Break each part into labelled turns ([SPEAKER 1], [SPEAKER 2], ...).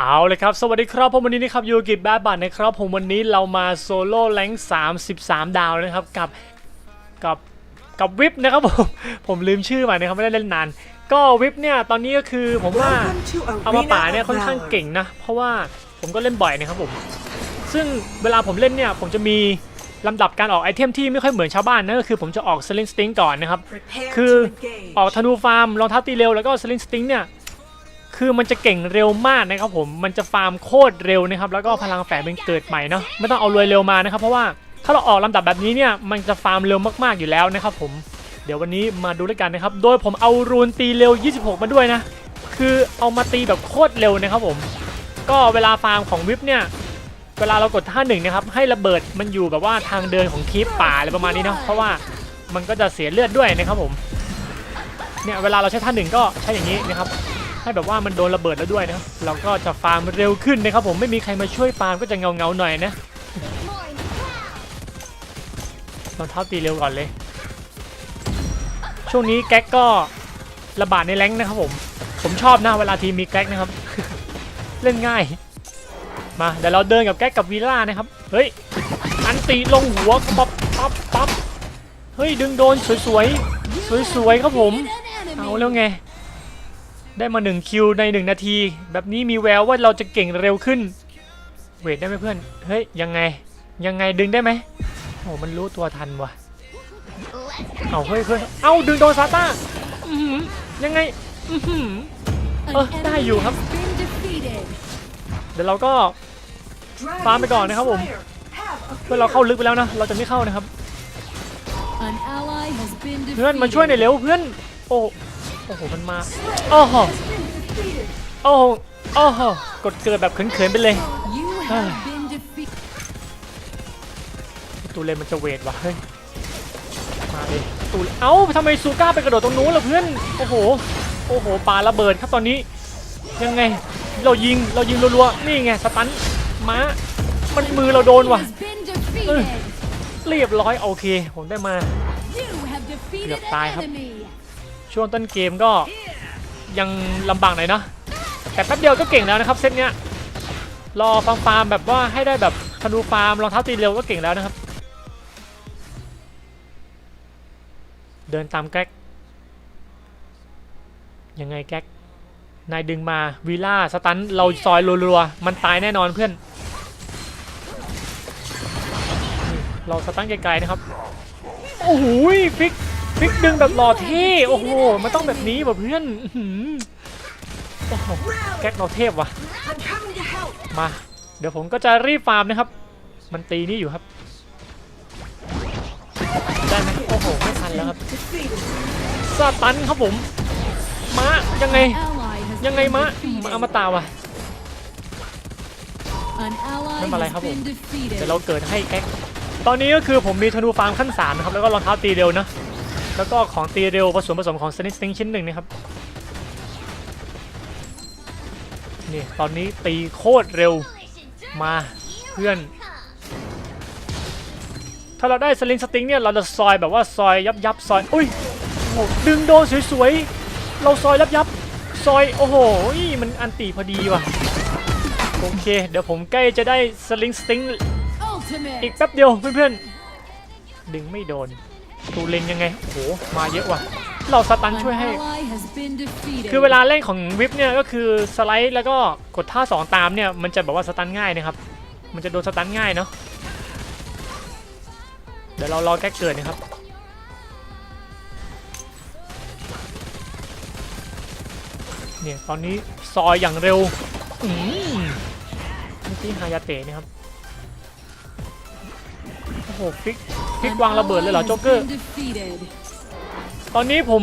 [SPEAKER 1] เอาเลยครับ สวัสดีครับผมวันนี้นะครับยูกิบแบบบัตนะครับ ผมวันนี้เรามาโซโล่แรงค์33ดาวนะครับ กับกับกับวิปนะครับผม ผมลืมชื่อมานะครับไม่ได้เล่นนาน ก็วิปเนี่ยตอนนี้ก็คือผมว่าเอามาป่าเนี่ยค่อนข้างเก่งนะ เพราะว่าผมก็เล่นบ่อยนะครับผม ซึ่งเวลาผมเล่นเนี่ยผมจะมีลำดับการออกไอเทมที่ไม่ค่อยเหมือนชาวบ้านนะก็คือผมจะออกสลิงสติงก่อนนะครับ คือออกธนูฟาร์มรองเท้าตีเร็วแล้วก็สลิงสติงเนี่ย คือมันจะเก่งเร็วมากนะครับผม มันจะฟาร์มโคตรเร็วนะครับ แล้วก็พลังแฝงเป็นเกิดใหม่เนาะ ไม่ต้องเอารวยเร็วมานะครับ เพราะว่าถ้าเราออกลำดับแบบนี้เนี่ย มันจะฟาร์มเร็วมากๆอยู่แล้วนะครับผม เดี๋ยววันนี้มาดูด้วยกันนะครับ โดยผมเอารูนตีเร็ว 26 มาด้วยนะ คือเอามาตีแบบโคตรเร็วนะครับผม ก็เวลาฟาร์มของวิปเนี่ย เวลาเรากดท่าหนึ่งนะครับ ให้ระเบิดมันอยู่แบบว่าทางเดินของคีปป่าอะไรประมาณนี้เนาะ เพราะว่ามันก็จะเสียเลือดด้วยนะครับผม เนี่ยเวลาเราใช้ท่าหนึ่งก็ใช้อย่างนี้นะครับ ให้แบบว่ามันโดนระเบิดแล้วด้วยนะครับเราก็จะฟาร์มเร็วขึ้นนะครับผมไม่มีใครมาช่วยฟาร์มก็จะเงาเงาหน่อยนะรองเท้าตีเร็วก่อนเลย ช่วงนี้แก๊กก็ระบาดในแรงนะครับผม ผมชอบนะเวลาทีมมีแก๊กนะครับ เล่นง่าย มาเดี๋ยวเราเดินกับแก๊กกับวีล่านะครับ เฮ้ย อันตีลงหัวปั๊บปั๊บปั๊บเฮ้ยดึงโดนสวยๆสวยๆครับผม เอาแล้วไง ได้มา1คิวใน 1 นาที แบบนี้มีแววว่าเราจะเก่งเร็วขึ้น เวทได้ไหมเพื่อน เฮ้ย ยังไง ยังไงดึงได้ไหมโอ้มันรู้ตัวทันว่ะ เอาเฮ้ยเพื่อเอาดึงโดนซาต้ายังไงเออได้อยู่ครับ เดี๋ยวเราก็ฟาร์มไปก่อนนะครับผม เพื่อเราเข้าลึกไปแล้วนะ เราจะไม่เข้านะครับ เพื่อนมาช่วยหน่อยเร็วเพื่อน โอ้ โอ้โห มันมา โอ้โห โอ้โห โอ้โห กดเกิดแบบเขินๆไปเลย ตูเลนมันจะเวทว่ะเฮ้ย มาเลยตูเลนเอ้าทำไมซูก้าไปกระโดดตรงนู้นล่ะเพื่อน โอ้โห โอ้โหปาระเบิดครับตอนนี้ ยังไง เรายิง เรายิงรัวๆ นี่ไง สตันม้า มันมือเราโดนว่ะเรียบร้อยโอเค ผมได้มา
[SPEAKER 2] เกือบตายครับ
[SPEAKER 1] ช่วงต้นเกมก็ยังลำบากหน่อยเนาะแต่แป๊บเดียวก็เก่งแล้วนะครับเซตเนี้ยรอฟาร์มฟาร์มแบบว่าให้ได้แบบธนูฟาร์มรองเท้าตีเร็วก็เก่งแล้วนะครับ เดินตามแก๊กยังไงแก๊กนายดึงมาวีล่าสตันเราซอยรัวๆมันตายแน่นอนเพื่อนเราสตันไกลๆนะครับโอ้โหฟิก ฟิกดึงแบบหล่อเท่โอ้โหมันต้องแบบนี้ว่ะเพื่อนโอ้โหแก๊กเราเทพว่ะมา เดี๋ยวผมก็จะรีบฟาร์มนะครับ มันตีนี่อยู่ครับได้ไหมโอ้โหไม่ทันแล้วครับสตันครับผมมายังไงยังไงมะมาอมตะว่ะ
[SPEAKER 2] ไม่เป็นไรครับผม
[SPEAKER 1] เดี๋ยวเราเกิดให้แก๊กตอนนี้ก็คือผมมีธนูฟาร์มขั้น3นะครับแล้วก็รองเท้าตีเร็วนะ แล้วก็ของตีเร็วผสมผสมของสนิสติงชิ้นหนึ่งนะครับนี่ตอนนี้ตีโคตรเร็วมาเพื่อน ถ้าเราได้สลิงสติงเนี่ยเราจะซอยแบบว่าซอยยับยับซอยอุ้ยโอ้โหดึงโดนสวยๆเราซอยยับยับซอยโอ้โหมันอันตีพอดีว่ะโอเค เดี๋ยวผมใกล้จะได้สลิงสติงอีกแป๊บเดียวเพื่อนๆดึงไม่โดน ตูเลนยังไง โอ้โห มาเยอะว่ะ เราสตันช่วยให้ คือเวลาเล่นของวิปเนี่ยก็คือสไลด์แล้วก็กดท่า 2 ตามเนี่ย มันจะแบบว่าสตันง่ายนะครับ มันจะโดนสตันง่ายเนาะ เดี๋ยวเรารอแก้เกิดนะครับ เนี่ยตอนนี้ซอยอย่างเร็ว อืมนี่ที่ฮายาเตะนะครับ โอ้โหฟิกฟิกวางระเบิดเลยเหรอโจ๊กเกอร์ ตอนนี้ผม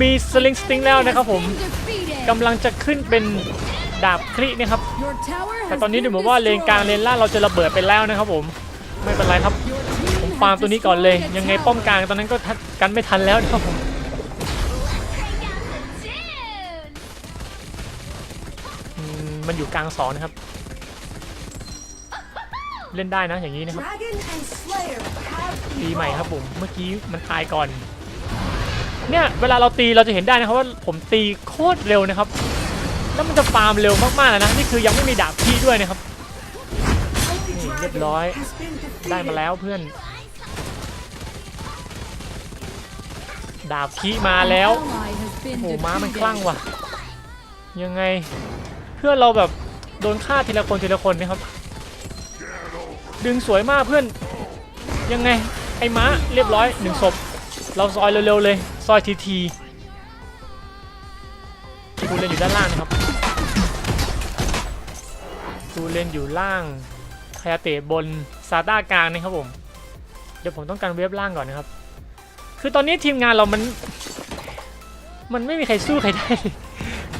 [SPEAKER 1] มีสลิงสติงแล้วนะครับผมกำลังจะขึ้นเป็นดาบคลินะครับ แต่ตอนนี้ดูเหมือนว่าเลนกลางเลนล่างเราจะระเบิดไปแล้วนะครับผมไม่เป็นไรครับ ผมฟาร์มตัวนี้ก่อนเลย ยังไงป้อมกลางตอนนั้นก็กันไม่ทันแล้วนะครับผมมมันอยู่กลางสองนะครับ เล่นได้นะอย่างนี้นะครับตีใหม่ครับผมเมื่อกี้มันตายก่อน เนี่ยเวลาเราตีเราจะเห็นได้นะครับว่าผมตีโคตรเร็วนะครับ แล้วมันจะฟาร์มเร็วมากๆเลยนะนี่คือยังไม่มีดาบพี่ด้วยนะครับนี่เรียบร้อยได้มาแล้วเพื่อน ดาบคีมาแล้ว
[SPEAKER 2] Ally has been
[SPEAKER 1] โอ้โหม้ามัน
[SPEAKER 2] defeated.
[SPEAKER 1] คลั่งว่ะ ยังไงเพื่อนเราแบบโดนฆ่าทีละคนทีละคนนะครับ ดึงสวยมากเพื่อน ยังไง ไอ้ม้าเรียบร้อยหนึ่งศพ เราซอยเร็วๆเลย ซอยทีทีตูเลนอยู่ด้านล่างนะครับตูเลนอยู่ล่างคายาเตะบนซาต้ากลางนะครับผม เดี๋ยวผมต้องการเวฟล่างก่อนนะครับ คือตอนนี้ทีมงานเรามัน มันไม่มีใครสู้ใครได้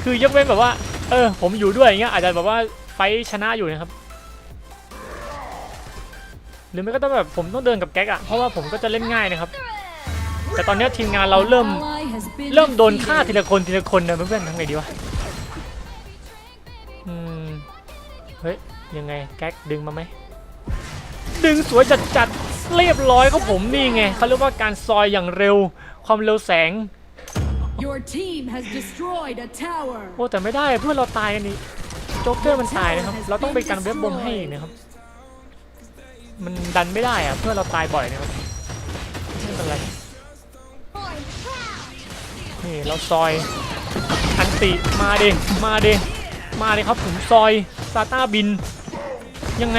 [SPEAKER 1] คือยกเว้นแบบว่า เออ ผมอยู่ด้วยอย่างเงี้ยอาจจะแบบว่าไฟชนะอยู่นะครับ หรือไม่ก็ต้องแบบผมต้องเดินกับแก๊กอะเพราะว่าผมก็จะเล่นง่ายนะครับ แต่ตอนเนี้ยทีมงานเราเริ่ม
[SPEAKER 2] Ally has been
[SPEAKER 1] เริ่มโดนฆ่าที
[SPEAKER 2] defeated.
[SPEAKER 1] ละคนทีละคนนะเพื่อนๆทำไงดีวะอืมเฮ้ยยังไงแก๊กดึงมาไหมดึงสวยจัดจัดๆเรียบร้อยครับผมนี่ไงเขาเรียกว่าการซอยอย่างเร็วความเร็วแสง
[SPEAKER 2] Your team has destroyed a tower.
[SPEAKER 1] โอ้แต่ไม่ได้เพื่อนเราตายกันนี่โจ๊กเกอร์มันตายนะครับ เราต้องไปกันเว็บบมให้อีกนะครับ มันดันไม่ได้อะเพื่อนเราตายบ่อยนะครับไม่เป็นไรนี่เราซอยอันติมาเดมาเดมาดิครับผมซอยซาต้าบิน ยังไง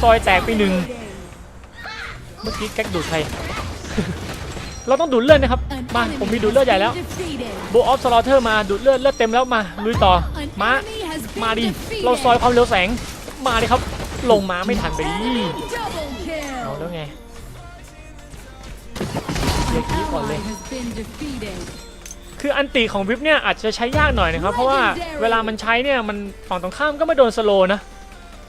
[SPEAKER 1] ซอยแตกไปหนึ่งเมื่อกี้แก๊กดูดใคร เราต้องดูดเลือดนะครับ มา ผมมีดูดเลือดใหญ่แล้วโบออฟสลอเทอร์มาดูดเลือดเลือดเต็มแล้วมาลุยต่อมามาดิเราซอยความเร็วแสงมาดิครับ ลงมาไม่ทันไปเอาแล้วไงเดี๋ยวกี้ก่อนเลย คืออันติของวิปเนี่ยอาจจะใช้ยากหน่อยนะครับ เพราะว่าเวลามันใช้เนี่ยมันฝั่งตรงข้ามก็ไม่โดนสโลนะ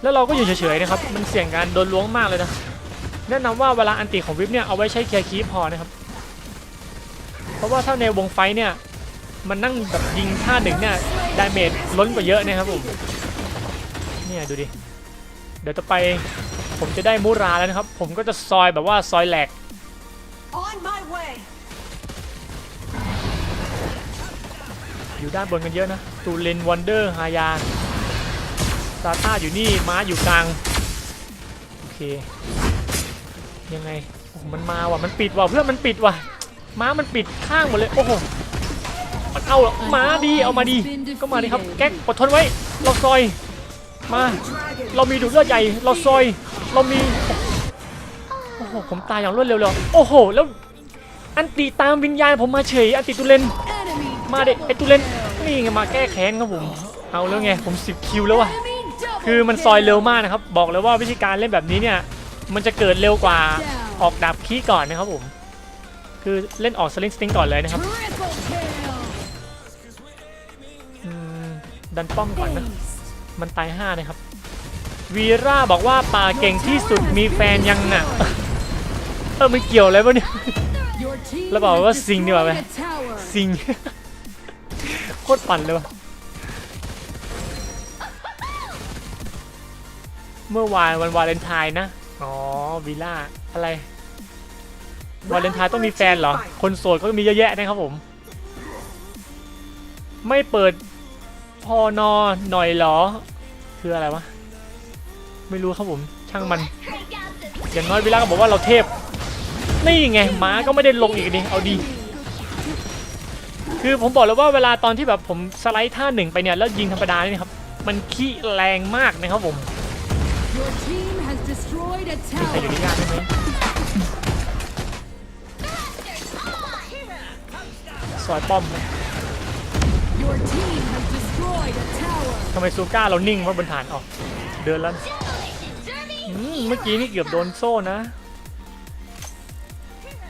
[SPEAKER 1] แล้วเราก็อยู่เฉยๆนะครับ มันเสี่ยงการโดนล้วงมากเลยนะ แนะนำว่าเวลาอันติของวิปเนี่ยเอาไว้ใช้เคลียร์คีปพอนะครับ เพราะว่าถ้าในวงไฟเนี่ยมันนั่งแบบยิงท่าหนึ่งเนี่ยดาเมจล้นกว่าเยอะนะครับผม เนี่ยดูดิ เดี๋ยวต่อไปผมจะได้มูราแล้วนะครับ ผมก็จะซอยแบบว่าซอยแหลก
[SPEAKER 3] On my way.
[SPEAKER 1] อยู่ด้านบนกันเยอะนะตูเลนวันเดอร์ฮายาซาต้าอยู่นี่ม้าอยู่กลาง โอเค ยังไงโอ้โหมันมาว่ะมันปิดว่ะเพื่อนมันปิดว่ะม้ามันปิดข้างหมดเลย โอ้โหมันเอาเหรอม้าดีเอามาดี ก็มาดีครับ แก๊กอดทนไว้เราซอย มา เรามีดูดเลือดใหญ่ เราซอย เรามี โอ้โห ผมตายอย่างรวดเร็วเลยโอ้โห แล้ว อันติตามวิญญาณผมมาเฉย อันติตุเลน มาเด็กไอตุเลน นี่ไงมาแก้แค้นครับผม เอาแล้วไง ผม10คิวแล้วว่ะคือมันซอยเร็วมากนะครับ บอกเลยว่าวิธีการเล่นแบบนี้เนี่ย มันจะเกิดเร็วกว่าออกดาบคีก่อนนะครับผม คือเล่นออกสลิงสติงก่อนเลยนะครับดันป้อมก่อนนะ มันตาย5นะครับ วีร่าบอกว่าป่าเก่งที่สุดมีแฟนยังอะ เออมันเกี่ยวอะไรวะเนี่ยแล้วบอกว่าซิงดีกว่าไหมซิงโคตรปั่นเลยวะเมื่อวานวันวาเลนไทน์นะ อ๋อวิลล่าอะไร วาเลนไทน์ต้องมีแฟนเหรอ คนโสดก็มีเยอะแยะนะครับผม ไม่เปิดพอนอหน่อยเหรอ คืออะไรวะ ไม่รู้ครับผม ช่างมัน อย่างน้อยวิลล่าก็บอกว่าเราเทพ นี่ไงม้าก็ไม่ได้ลงอีกดิเอาดี คือผมบอกเลยว่าเวลาตอนที่แบบผมสไลด์ท่าหนึ่งไปเนี่ยแล้วยิงธรรมดานี่นะครับ มันขี้แรงมากนะครับผม
[SPEAKER 2] Your team has destroyed a
[SPEAKER 1] มีใครอยู่
[SPEAKER 2] tower.
[SPEAKER 1] ที่ยากได้ไหมซอยป้อมนะ
[SPEAKER 2] Your
[SPEAKER 1] ทำไมซูก้าเรานิ่งว่าบนฐานออก เดินแล้วอืมเมื่อกี้นี่เกือบโดนโซ่นะ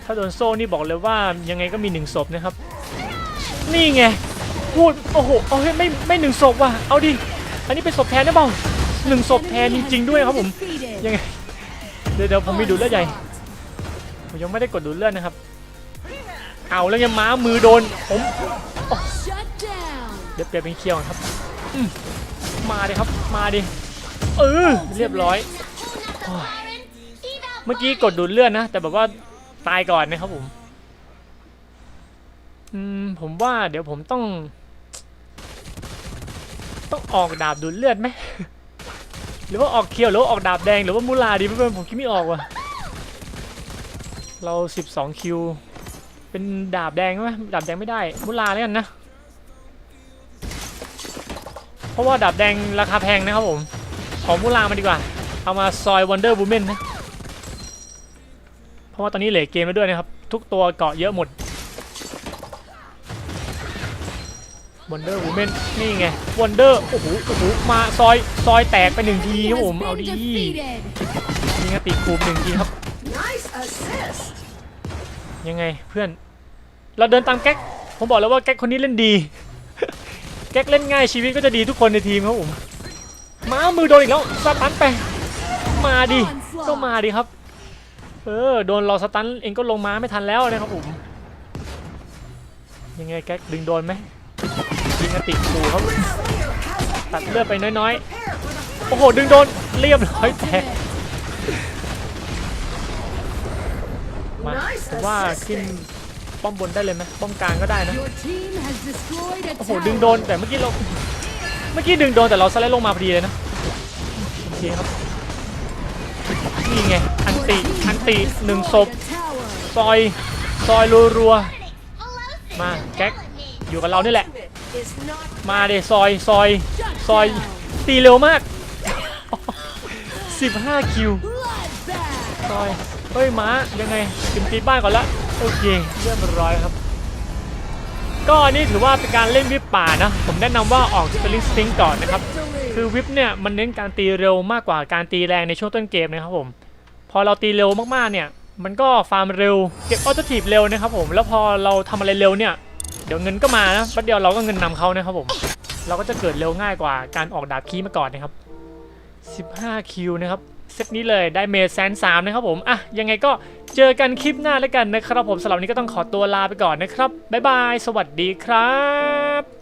[SPEAKER 1] ถ้าโดนโซ่นี่บอกเลยว่ายังไงก็มีหนึ่งศพนะครับ นี่ไงพูดโอ้โหเอาให้ไม่ไม่หนึ่งศพว่ะเอาดิอันนี้เป็นศพแทนได้เปล่าหนึ่งศพแทนจริง ๆ ด้วยครับผมยังไงเดี๋ยวเดี๋ยวผมมีดูเลือดใหญ่ผมยังไม่ได้กดดูเลือดนะครับ เอาแล้วยังม้ามือโดนผม ดี๋ยวเปลี่ยนเป็นเคียวก่อนครับอืมมาดิครับ มาดิ เออ เรียบร้อยโอ้ยเมื่อกี้กดดูดเลือดนะ แต่แบบว่าตายก่อนนะครับผม อืม ผมว่าเดี๋ยวผมต้องออกดาบดูดเลือดไหม หรือว่าออกเคียวหรือว่าออกดาบแดงหรือว่ามูลาดีเพื่อนๆผมคิดไม่ออกว่ะ เรา 12 คิว เป็นดาบแดงไหมดาบแดงไม่ได้ มูลาแล้วกันนะ เพราะว่าดาบแดงราคาแพงนะครับผม ขอมูลามาดีกว่า เอามาซอยวันเดอร์บูเมนนะ เพราะว่าตอนนี้เหลือเกมแล้วด้วยนะครับ ทุกตัวเกาะเยอะหมดวันเดอร์วูแมนนี่ไงวันเดอร์โอ้โหโอ้โหมาซอยซอยแตกไปหนึ่งที
[SPEAKER 2] He
[SPEAKER 1] ครับ
[SPEAKER 2] has
[SPEAKER 1] ผมเอา
[SPEAKER 2] been
[SPEAKER 1] ดี
[SPEAKER 2] defeated.
[SPEAKER 1] ยิงกระติคูบหนึ่งทีครับ
[SPEAKER 3] Nice assist.
[SPEAKER 1] ยังไงเพื่อน เราเดินตามแก๊กผมบอกแล้วว่าแก๊กคนนี้เล่นดี แก๊กเล่นง่ายชีวิตก็จะดีทุกคนในทีมครับผมม้ามือโดนอีกแล้วสตันไป มาดิก็มาดิครับ เออโดนเราสตันเองก็ลงม้าไม่ทันแล้วนะครับผมยังไงแก๊กดึงโดนไหมยิงติคูครับตัดเลือดไปน้อยๆโอ้โหดึงโดนเรียบร้อยแตกมาว่าขึ้น ป้อมบนได้เลยไหมป้อมกลางก็ได้นะ
[SPEAKER 2] Your team has destroyed a
[SPEAKER 1] โอ้โห
[SPEAKER 2] tower.
[SPEAKER 1] ดึงโดนแต่เมื่อกี้เราเมื่อกี้ดึงโดนแต่เราสไลด์ลงมาพอดีเลยนะโอเคครับนี่ไงอัน
[SPEAKER 2] Your
[SPEAKER 1] ติ
[SPEAKER 2] team
[SPEAKER 1] อัน
[SPEAKER 2] has
[SPEAKER 1] ติหนึ่งศพ
[SPEAKER 2] destroyed a tower.
[SPEAKER 1] ซอยซอยรัวๆมาแก๊กอยู่กับเรานี่แหละ
[SPEAKER 3] Is not
[SPEAKER 1] มาเดซอยซอย
[SPEAKER 2] Shut
[SPEAKER 1] ซอย
[SPEAKER 2] down.
[SPEAKER 1] ตีเร็วมาก 15 คิว
[SPEAKER 2] Bloodbath.
[SPEAKER 1] ซอยเฮ้ยม้ายังไงถึงตีบ้านก่อนละ โอเคเรียบร้อยครับ ก็นนี้ถือว่าเป็นการเล่นวิปป่านะ ผมแนะนำว่าออกสเปลิสติงก่อนนะครับ คือวิปเนี่ยมันเน้นการตีเร็วมากกว่าการตีแรงในช่วงต้นเกมนะครับผม พอเราตีเร็วมากๆเนี่ย มันก็ฟาร์มเร็ว เก็บออโตทีฟเร็วนะครับผม แล้วพอเราทำอะไรเร็วเนี่ย เดี๋ยวเงินก็มานะแป๊บเดียวเราก็เงินนำเขานะครับผม เราก็จะเกิดเร็วง่ายกว่าการออกดาบคีมาก่อนนะครับ 15คิวนะครับ เซตนี้เลยได้เมสแซนสามนะครับผมอะยังไงก็เจอกันคลิปหน้าแล้วกันนะครับผมสำหรับวันนี้ก็ต้องขอตัวลาไปก่อนนะครับบ๊ายบาย สวัสดีครับ